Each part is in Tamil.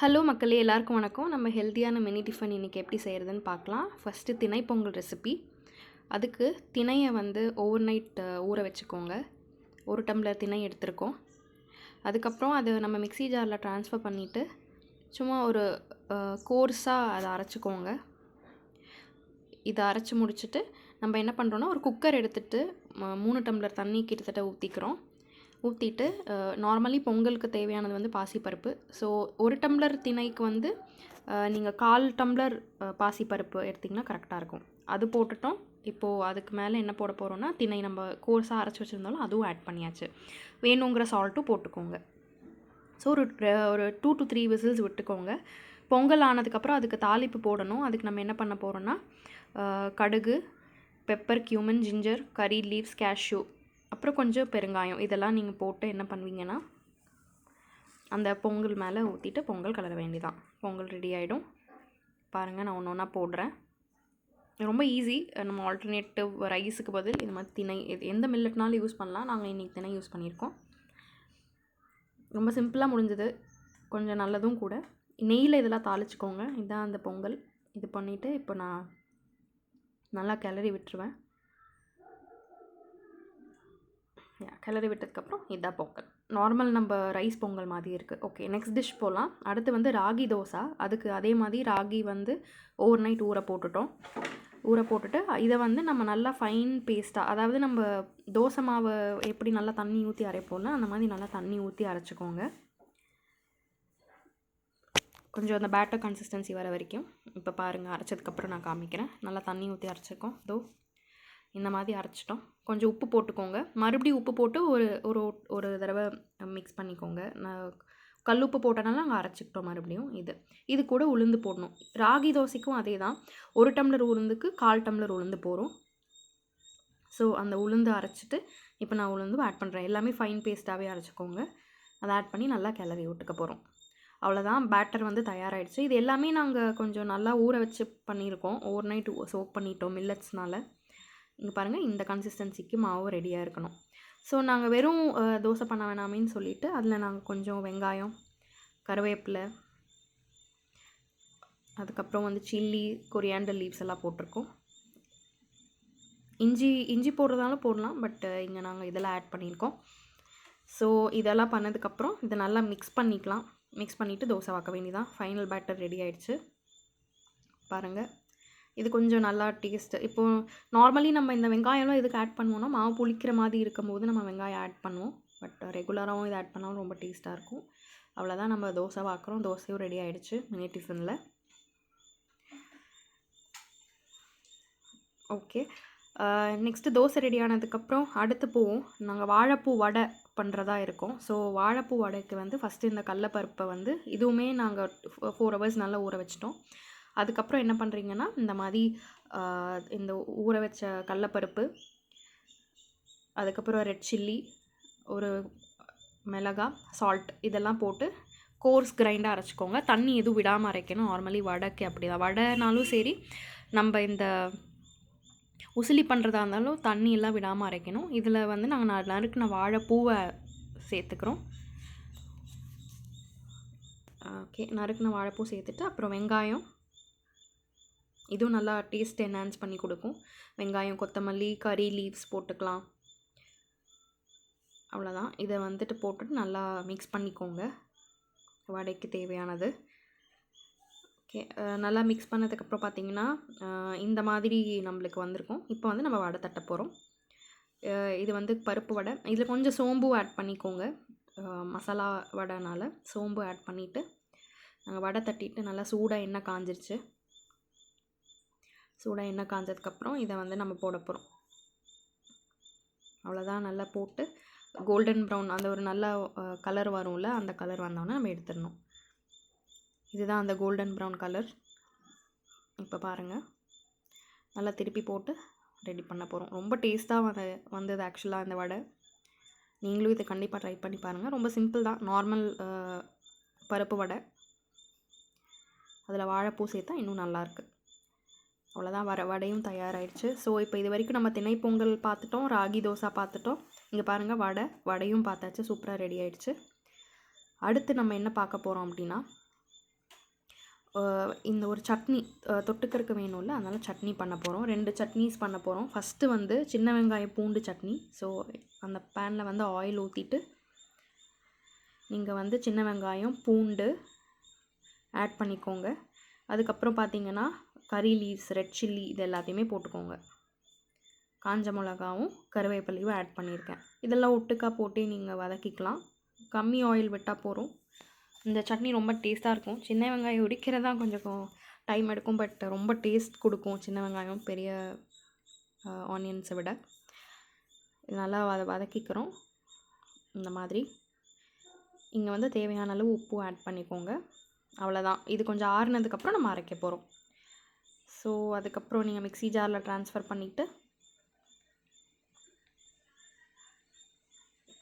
ஹலோ மக்களே எல்லாருக்கும் வணக்கம். நம்ம ஹெல்த்தியான மினி டிஃபன் இன்றைக்கி எப்படி செய்கிறதுன்னு பார்க்கலாம். ஃபஸ்ட்டு திணை பொங்கல் ரெசிபி அதுக்கு திணையை வந்து ஓவர் நைட் ஊற வச்சுக்கோங்க. ஒரு டம்ளர் திணை எடுத்திருக்கோம். அதுக்கப்புறம் அதை நம்ம மிக்ஸி ஜாரில் ட்ரான்ஸ்ஃபர் பண்ணிவிட்டு சும்மா ஒரு கோர்ஸாக அதை அரைச்சிக்கோங்க. இதை அரைச்சி முடிச்சுட்டு நம்ம என்ன பண்ணுறோன்னா ஒரு குக்கர் எடுத்துகிட்டு மூணு டம்ளர் தண்ணி கிட்டத்தட்ட ஊற்றிக்கிறோம் ஊற்றிட்டு நார்மலி பொங்கலுக்கு தேவையானது வந்து பாசிப்பருப்பு. ஸோ ஒரு டம்ளர் திணைக்கு வந்து நீங்கள் கால் டம்ளர் பாசிப்பருப்பு எடுத்திங்கன்னா கரெக்டாக இருக்கும். அது போட்டுட்டோம். இப்போது அதுக்கு மேலே என்ன போட போகிறோன்னா திணை நம்ம கோர்ஸாக அரைச்சி வச்சுருந்தாலும் அதுவும் ஆட் பண்ணியாச்சு. வேணுங்கிற சால்ட்டும் போட்டுக்கோங்க. ஸோ ஒரு ஒரு டூ டு த்ரீ விசில்ஸ் விட்டுக்கோங்க. பொங்கல் ஆனதுக்கப்புறம் அதுக்கு தாளிப்பு போடணும். அதுக்கு நம்ம என்ன பண்ண போகிறோன்னா கடுகு pepper cumin ginger curry leaves cashew அப்புறம் கொஞ்சம் பெருங்காயம் இதெல்லாம் நீங்கள் போட்டு என்ன பண்ணுவீங்கன்னா அந்த பொங்கல் மேலே ஊற்றிட்டு பொங்கல் கலர வேண்டிதான் பொங்கல் ரெடி ஆகிடும் பாருங்கள் நான் ஒன்று ஒன்றா போடுறேன். ரொம்ப ஈஸி நம்ம ஆல்டர்னேட்டிவ் ரைஸுக்கு பதில் இது மாதிரி திணை இது எந்த மில்லட்னாலும் யூஸ் பண்ணலாம். நாங்கள் இன்றைக்கி திணை யூஸ் பண்ணியிருக்கோம். ரொம்ப சிம்பிளாக முடிஞ்சது. கொஞ்சம் நல்லதும் கூட. நெய்யில் இதெல்லாம் தாளிச்சுக்கோங்க. இதுதான் அந்த பொங்கல். இது பண்ணிவிட்டு இப்போ நான் நல்லா கிளறி விட்டுருவேன். கிளறி விட்டதுக்கப்புறம் இதான் பொங்கல். நார்மல் நம்ம ரைஸ் பொங்கல் மாதிரி இருக்குது ஓகே நெக்ஸ்ட் டிஷ் போகலாம் அடுத்து வந்து ராகி தோசை. அதுக்கு அதே மாதிரி ராகி வந்து ஓவர் நைட் ஊற போட்டுட்டோம். ஊற போட்டுட்டு இதை வந்து நம்ம நல்லா ஃபைன் பேஸ்ட்டாக அதாவது நம்ம தோசை மாவை எப்படி நல்லா தண்ணி ஊற்றி அரைப்போம்ல அந்த மாதிரி நல்லா தண்ணி ஊற்றி அரைச்சிக்கோங்க. கொஞ்சம் அந்த பேட்டர் கன்சிஸ்டன்சி வர வரைக்கும். இப்போ பாருங்கள் அரைச்சதுக்கப்புறம் நான் காமிக்கிறேன். நல்லா தண்ணி ஊற்றி அரைச்சிருக்கோம் தோ இந்த மாதிரி அரைச்சிட்டோம். கொஞ்சம் உப்பு போட்டுக்கோங்க. மறுபடியும் உப்பு போட்டு ஒரு ஒரு ஒரு தடவை மிக்ஸ் பண்ணிக்கோங்க. நான் கல் உப்பு போட்டனால நாங்கள் அரைச்சிக்கிட்டோம் மறுபடியும் இது. இது கூட உளுந்து போடணும். ராகி தோசைக்கும் அதே தான் ஒரு டம்ளர் உளுந்துக்கு கால் டம்ளர் உளுந்து போகிறோம் ஸோ அந்த உளுந்து அரைச்சிட்டு இப்போ நான் உளுந்து ஆட் பண்ணுறேன் எல்லாமே ஃபைன் பேஸ்ட்டாகவே அரைச்சிக்கோங்க. அதை ஆட் பண்ணி நல்லா கிளறி விட்டுக்க போகிறோம் அவ்வளோதான் பேட்டர் வந்து தயாராகிடுச்சு இது எல்லாமே நாங்கள் கொஞ்சம் நல்லா ஊற வச்சு பண்ணியிருக்கோம். ஓவர் நைட் சோக் பண்ணிட்டோம் மில்லட்ஸ்னால் இங்கே பாருங்கள் இந்த கன்சிஸ்டன்சிக்கு மாவு ரெடியாக இருக்கணும். ஸோ நாங்கள் வெறும் தோசை பண்ண வேணாமேன்னு சொல்லிவிட்டு அதில் நாங்கள் கொஞ்சம் வெங்காயம் கருவேப்பிலை அதுக்கப்புறம் வந்து சில்லி கொரியாண்டர் லீவ்ஸ் எல்லாம் போட்டிருக்கோம். இஞ்சி இஞ்சி போடுறதாலும் போடலாம் பட் இங்கே நாங்கள் இதெல்லாம் ஆட் பண்ணியிருக்கோம். ஸோ இதெல்லாம் பண்ணதுக்கப்புறம் இதை நல்லா மிக்ஸ் பண்ணிக்கலாம். மிக்ஸ் பண்ணிவிட்டு தோசை வாக்க வேண்டியதான் ஃபைனல் பேட்டர் ரெடி ஆயிடுச்சு. பாருங்கள் இது கொஞ்சம் நல்லா டேஸ்ட்டு இப்போது நார்மலி நம்ம இந்த வெங்காயம்லாம் இதுக்கு ஆட் பண்ணுவோம்னா மாவு புளிக்கிற மாதிரி இருக்கும்போது நம்ம வெங்காயம் ஆட் பண்ணுவோம். பட் ரெகுலராகவும் இது ஆட் பண்ணாலும் ரொம்ப டேஸ்ட்டாக இருக்கும். அவ்வளோதான் நம்ம தோசை பார்க்குறோம் தோசையும் ரெடி ஆகிடுச்சு மினி டிஃபனில் ஓகே நெக்ஸ்ட்டு தோசை ரெடி ஆனதுக்கப்புறம் அடுத்து போவோம். நாங்கள் வாழைப்பூ வடை பண்ணுறதா இருக்கோம். ஸோ வாழைப்பூ வடைக்கு வந்து ஃபஸ்ட்டு இந்த கடலப்பருப்பை வந்து இதுவுமே நாங்கள் ஃபோர் ஹவர்ஸ் நல்லா ஊற வச்சிட்டோம். அதுக்கப்புறம் என்ன பண்ணுறீங்கன்னா இந்த மாதிரி இந்த ஊற வச்ச கடலப்பருப்பு அதுக்கப்புறம் ரெட் சில்லி ஒரு மிளகா சால்ட் இதெல்லாம் போட்டு கோர்ஸ் கிரைண்டாக அரைச்சிக்கோங்க. தண்ணி எதுவும் விடாமல் அரைக்கணும். நார்மலி வடைக்கு அப்படி தான் வடைனாலும் சரி நம்ம இந்த உசிலி பண்ணுறதா இருந்தாலும் தண்ணி எல்லாம் விடாமல் அரைக்கணும். இதில் வந்து நாங்கள் நறு- நறுக்குன வாழைப்பூவை சேர்த்துக்கிறோம். ஓகே. நறுக்கின வாழைப்பூ சேர்த்துட்டு அப்புறம் வெங்காயம். இதுவும் நல்லா டேஸ்ட் என்ஹான்ஸ் பண்ணி கொடுக்கும். வெங்காயம் கொத்தமல்லி கறி லீவ்ஸ் போட்டுக்கலாம். அவ்வளோதான் இதை வந்துட்டு போட்டுட்டு நல்லா மிக்ஸ் பண்ணிக்கோங்க. வடைக்கு தேவையானது. ஓகே நல்லா மிக்ஸ் பண்ணதுக்கப்புறம் பார்த்தீங்கன்னா இந்த மாதிரி நம்மளுக்கு வந்திருக்கும். இப்போ வந்து நம்ம வடை தட்ட போகிறோம் இது வந்து பருப்பு வடை. இதில் கொஞ்சம் சோம்பு ஆட் பண்ணிக்கோங்க. மசாலா வடைனால சோம்பு ஆட் பண்ணிவிட்டு நாங்கள் வடை தட்டிட்டு நல்லா சூடாக எண்ணெய் காஞ்சிருச்சு. சூடாக எண்ணெய் காஞ்சதுக்கப்புறம் இதை வந்து நம்ம போட போகிறோம். அவ்வளோதான் நல்லா போட்டு கோல்டன் ப்ரௌன் அந்த ஒரு நல்ல கலர் வரும்ல அந்த கலர் வந்தோடனே நம்ம எடுத்துடணும். இதுதான் அந்த கோல்டன் ப்ரௌன் கலர் இப்போ பாருங்கள் நல்லா திருப்பி போட்டு ரெடி பண்ண போகிறோம். ரொம்ப டேஸ்ட்டாக வந்த வந்தது ஆக்சுவலாக இந்த வடை. நீங்களும் இதை கண்டிப்பாக ட்ரை பண்ணி பாருங்கள் ரொம்ப சிம்பிள் தான். நார்மல் பருப்பு வடை. அதில் வாழைப்பூ சேர்த்தா இன்னும் நல்லாயிருக்கு அவ்வளோதான் வர வடையும் தயாராகிடுச்சு ஸோ இப்போ இது வரைக்கும் நம்ம திணை பொங்கல் பார்த்துட்டோம் ராகி தோசை பார்த்துட்டோம். இங்கே பாருங்கள் வடை வடையும் பார்த்தாச்சு சூப்பராக ரெடி ஆயிடுச்சு. அடுத்து நம்ம என்ன பார்க்க போகிறோம் அப்படின்னா இந்த ஒரு சட்னி தொட்டுக்கிறதுக்கு வேணும்ல அதனால் சட்னி பண்ண போகிறோம் ரெண்டு சட்னிஸ் பண்ண போகிறோம் ஃபஸ்ட்டு வந்து சின்ன வெங்காயம் பூண்டு சட்னி. ஸோ அந்த பேனில் வந்து ஆயில் ஊற்றிட்டு நீங்கள் வந்து சின்ன வெங்காயம் பூண்டு ஆட் பண்ணிக்கோங்க. அதுக்கப்புறம் பார்த்தீங்கன்னா கறி லீவ்ஸ் ரெட் சில்லி இது எல்லாத்தையுமே போட்டுக்கோங்க. காஞ்ச மிளகாவும் கருவேப்பிலையும் ஆட் பண்ணியிருக்கேன். இதெல்லாம் ஒட்டுக்கா போட்டு நீங்கள் வதக்கிக்கலாம். கம்மி ஆயில் விட்டால் போதும். இந்த சட்னி ரொம்ப டேஸ்ட்டாக இருக்கும். சின்ன வெங்காயம் உரிக்கிறதா கொஞ்சம் டைம் எடுக்கும் பட் ரொம்ப டேஸ்ட் கொடுக்கும் சின்ன வெங்காயம் பெரிய ஆனியன்ஸை விட. நல்லா வத வதக்கிக்கிறோம். இந்த மாதிரி. இங்கே வந்து தேவையான அளவு உப்பு ஆட் பண்ணிக்கோங்க. அவ்வளோதான் இது கொஞ்சம் ஆறுனதுக்கப்புறம் நம்ம அரைக்க போகிறோம் ஸோ அதுக்கப்புறம் நீங்கள் மிக்ஸி ஜாரில் ட்ரான்ஸ்ஃபர் பண்ணிவிட்டு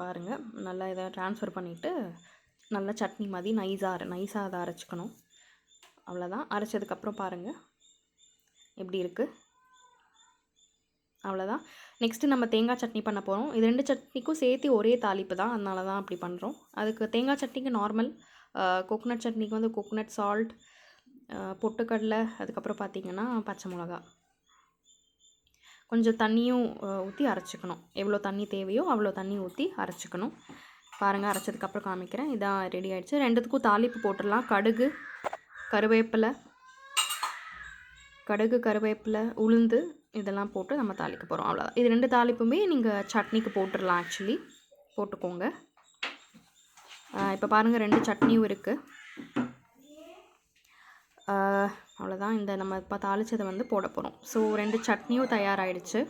பாருங்கள் நல்லா இதை ட்ரான்ஸ்ஃபர் பண்ணிவிட்டு நல்லா சட்னி மாதிரி நைஸாக நைஸாக அதை அரைச்சிக்கணும். அவ்வளோதான் அரைச்சதுக்கப்புறம் பாருங்கள் எப்படி இருக்குது அவ்வளோதான் நெக்ஸ்ட்டு நம்ம தேங்காய் சட்னி பண்ண போகிறோம் இது ரெண்டு சட்னிக்கும் சேர்த்து ஒரே தாளிப்பு தான். அதனால தான் அப்படி பண்ணுறோம் அதுக்கு தேங்காய் சட்னிக்கு நார்மல் கோகோனட் சட்னிக்கு வந்து கோகோனட் சால்ட் பொட்டுக்கடலை அதுக்கப்புறம் பார்த்தீங்கன்னா பச்சை மிளகா. கொஞ்சம் தண்ணியும் ஊற்றி அரைச்சிக்கணும். எவ்வளோ தண்ணி தேவையோ அவ்வளோ தண்ணி ஊற்றி அரைச்சிக்கணும். பாருங்கள் அரைச்சதுக்கப்புறம் காமிக்கிறேன். இதான் ரெடி ஆகிடுச்சு ரெண்டுத்துக்கும் தாளிப்பு போட்டுடலாம். கடுகு கருவேப்பிலை கடுகு கருவேப்பிலை உளுந்து இதெல்லாம் போட்டு நம்ம தாளிக்க போகிறோம் அவ்வளோதான் இது ரெண்டு தாளிப்புமே நீங்கள் சட்னிக்கு போட்டுடலாம் ஆக்சுவலி போட்டுக்கோங்க. இப்போ பாருங்கள் ரெண்டு சட்னியும் இருக்குது அவ்வளோதான் இந்த நம்ம இப்போ தாளிச்சதை வந்து போட போகிறோம் ஸோ ரெண்டு சட்னியும் தயாராகிடுச்சு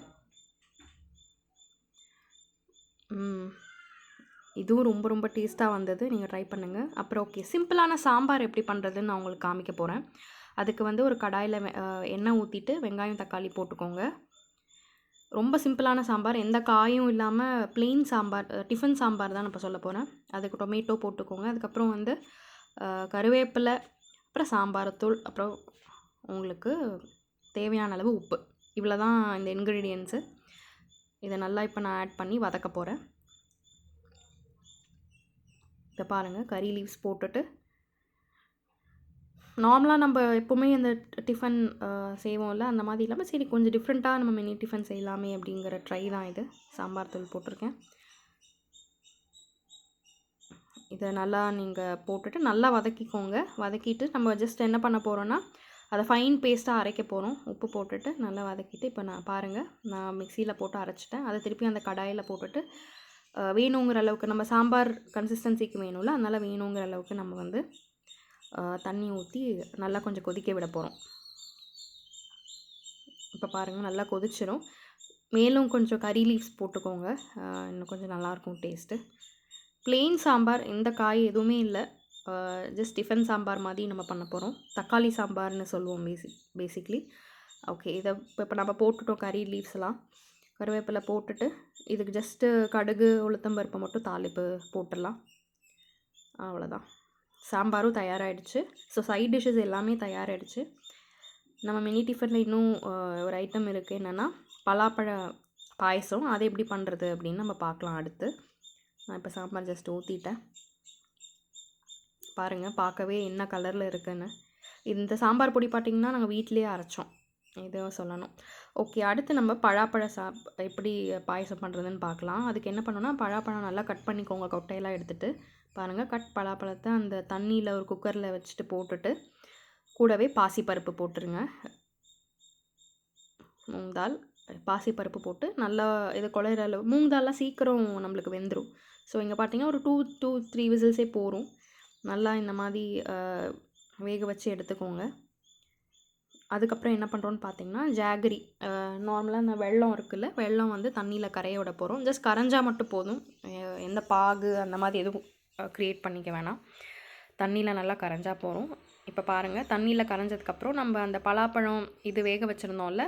இதுவும் ரொம்ப ரொம்ப டேஸ்ட்டாக வந்தது. நீங்கள் ட்ரை பண்ணுங்கள் அப்புறம் ஓகே சிம்பிளான சாம்பார் எப்படி பண்ணுறதுன்னு நான் உங்களுக்கு காமிக்க போகிறேன் அதுக்கு வந்து ஒரு கடாயில் எண்ணெய் ஊற்றிட்டு வெங்காயம் தக்காளி போட்டுக்கோங்க. ரொம்ப சிம்பிளான சாம்பார். எந்த காயும் இல்லாமல் ப்ளெயின் சாம்பார் டிஃபன் சாம்பார் தான் நான் இப்போ சொல்ல போகிறேன் அதுக்கு டொமேட்டோ போட்டுக்கோங்க. அதுக்கப்புறம் வந்து கருவேப்பிலை அப்புறம் சாம்பார் தூள் அப்புறம் உங்களுக்கு தேவையான அளவு உப்பு. இவ்வளோ தான் இந்த இன்க்ரீடியன்ஸு இதை நல்லா இப்போ நான் ஆட் பண்ணி வதக்க போகிறேன் இதை பாருங்கள் கறி லீவ்ஸ் போட்டுட்டு. நார்மலாக நம்ம எப்போவுமே இந்த டிஃபன் செய்வோம்ல அந்த மாதிரி இல்லாமல் சரி கொஞ்சம் டிஃப்ரெண்ட்டாக நம்ம மினி டிஃபன் செய்யலாமே அப்படிங்கிற ட்ரை தான் இது. சாம்பார் தூள் போட்டிருக்கேன். இதை நல்லா நீங்கள் போட்டுட்டு நல்லா வதக்கிக்கோங்க. வதக்கிட்டு நம்ம ஜஸ்ட் என்ன பண்ண போகிறோன்னா அதை ஃபைன் பேஸ்ட்டாக அரைக்க போகிறோம் உப்பு போட்டுட்டு நல்லா வதக்கிட்டு இப்போ நான் பாருங்கள் நான் மிக்சியில் போட்டு அரைச்சிட்டேன். அதை திருப்பி அந்த கடாயில் போட்டுட்டு வேணுங்கிற அளவுக்கு நம்ம சாம்பார் கன்சிஸ்டன்சிக்கு வேணும்ல அதனால் வேணுங்கிற அளவுக்கு நம்ம வந்து தண்ணி ஊற்றி நல்லா கொஞ்சம் கொதிக்க விட போகிறோம் இப்போ பாருங்கள் நல்லா கொதிச்சிடும் மேலும் கொஞ்சம் கறி லீவ்ஸ் போட்டுக்கோங்க. இன்னும் கொஞ்சம் நல்லாயிருக்கும் டேஸ்ட்டு பிளெயின் சாம்பார் எந்த காய் எதுவுமே இல்லை. ஜஸ்ட் டிஃபன் சாம்பார் மாதிரி நம்ம பண்ண போகிறோம் தக்காளி சாம்பார்னு சொல்லுவோம் பேசிக் பேசிக்லி ஓகே இதை இப்போ இப்போ நம்ம போட்டுட்டோம் கறி லீவ்ஸ் எல்லாம். கருவேப்பிலை போட்டுட்டு இதுக்கு ஜஸ்ட்டு கடுகு உளுத்தம்பருப்பை மட்டும் தாளிப்பு போட்டுடலாம். அவ்வளோதான் சாம்பாரும் தயாராகிடுச்சு ஸோ சைட் டிஷ்ஷஸ் எல்லாமே தயாராகிடுச்சு நம்ம மினி டிஃபனில் இன்னும் ஒரு ஐட்டம் இருக்குது என்னென்னா பலாப்பழ பாயசம். அதை எப்படி பண்ணுறது அப்படின்னு நம்ம பார்க்கலாம் அடுத்து. நான் இப்போ சாம்பார் ஜஸ்ட் ஊற்றிட்டேன் பாருங்கள் பார்க்கவே என்ன கலரில் இருக்குன்னு. இந்த சாம்பார் பொடி பார்த்திங்கன்னா நாங்கள் வீட்டிலேயே அரைச்சோம். இதுவும் சொல்லணும். ஓகே அடுத்து நம்ம பழாப்பழ சா எப்படி பாயசம் பண்ணுறதுன்னு பார்க்கலாம். அதுக்கு என்ன பண்ணணும்னா பழாப்பழம் நல்லா கட் பண்ணிக்கோங்க. கொட்டையெல்லாம் எடுத்துகிட்டு பாருங்கள் கட் பலாப்பழத்தை அந்த தண்ணியில் ஒரு குக்கரில் வச்சுட்டு போட்டுட்டு கூடவே பாசிப்பருப்பு போட்டுருங்க. மூங் தால் பாசிப்பருப்பு போட்டு நல்லா இது குழையிற அளவு மூங் சீக்கிரம் நம்மளுக்கு வெந்துடும் ஸோ இங்கே பார்த்தீங்கன்னா ஒரு டூ டூ த்ரீ விசில்ஸே போகும் நல்லா இந்த மாதிரி வேக வச்சு எடுத்துக்கோங்க. அதுக்கப்புறம் என்ன பண்ணுறோன்னு பார்த்தீங்கன்னா ஜாகரி நார்மலாக இந்த வெள்ளம் இருக்குல்ல வெள்ளம் வந்து தண்ணியில் கரைய விட போகிறோம் ஜஸ்ட் கரைஞ்சால் மட்டும் போதும். எந்த பாகு அந்த மாதிரி எதுவும் க்ரியேட் பண்ணிக்க வேணாம். தண்ணியில் நல்லா கரைஞ்சால் போகிறோம் இப்போ பாருங்கள் தண்ணியில் கரைஞ்சதுக்கப்புறம் நம்ம அந்த பலாப்பழம் இது வேக வச்சுருந்தோம்ல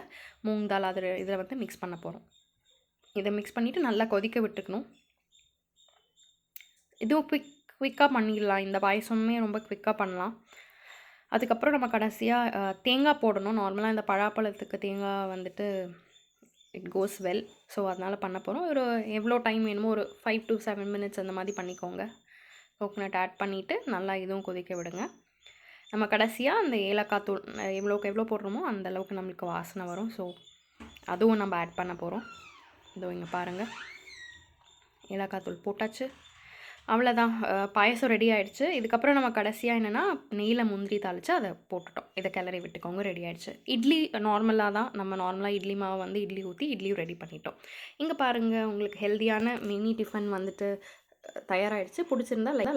மூங் தால் அது இதில் வந்து மிக்ஸ் பண்ண போகிறோம் இதை மிக்ஸ் பண்ணிவிட்டு நல்லா கொதிக்க விட்டுக்கணும். இதுவும் குவிக் குவிக்காக பண்ணிடலாம். இந்த பாயசமுமே ரொம்ப குவிக்காக பண்ணலாம். அதுக்கப்புறம் நம்ம கடைசியாக தேங்காய் போடணும். நார்மலாக இந்த பழாப்பழத்துக்கு தேங்காய் வந்துட்டு இட் கோஸ் வெல் ஸோ அதனால் பண்ண போகிறோம் ஒரு எவ்வளோ டைம் வேணுமோ ஒரு ஃபைவ் டு செவன் மினிட்ஸ் அந்த மாதிரி பண்ணிக்கோங்க. கோகோனட் ஆட் பண்ணிவிட்டு நல்லா இதுவும் கொதிக்க விடுங்க. நம்ம கடைசியாக அந்த ஏலக்காய் தூள் எவ்வளோக்கு எவ்வளோ போடுறோமோ அந்த அளவுக்கு நம்மளுக்கு வாசனை வரும். ஸோ அதுவும் நம்ம ஆட் பண்ண போகிறோம் இதோ இங்கே பாருங்கள் ஏலக்காய் தூள் போட்டாச்சு. அவ்வளோதான் பாயசம் பாயாசம் ரெடி ஆகிடுச்சு இதுக்கப்புறம் நம்ம கடைசியாக என்னென்னா நெய்யில் முந்திரி தாளித்து அதை போட்டுட்டோம். இதை கிளறி விட்டுக்கோங்க ரெடி ஆகிடுச்சு இட்லி நார்மலாக தான். நம்ம நார்மலாக இட்லி மாவு வந்து இட்லி ஊற்றி இட்லியும் ரெடி பண்ணிட்டோம். இங்கே பாருங்கள் உங்களுக்கு ஹெல்த்தியான மினி டிஃபன் வந்துட்டு தயாராகிடுச்சு பிடிச்சிருந்தா லைக்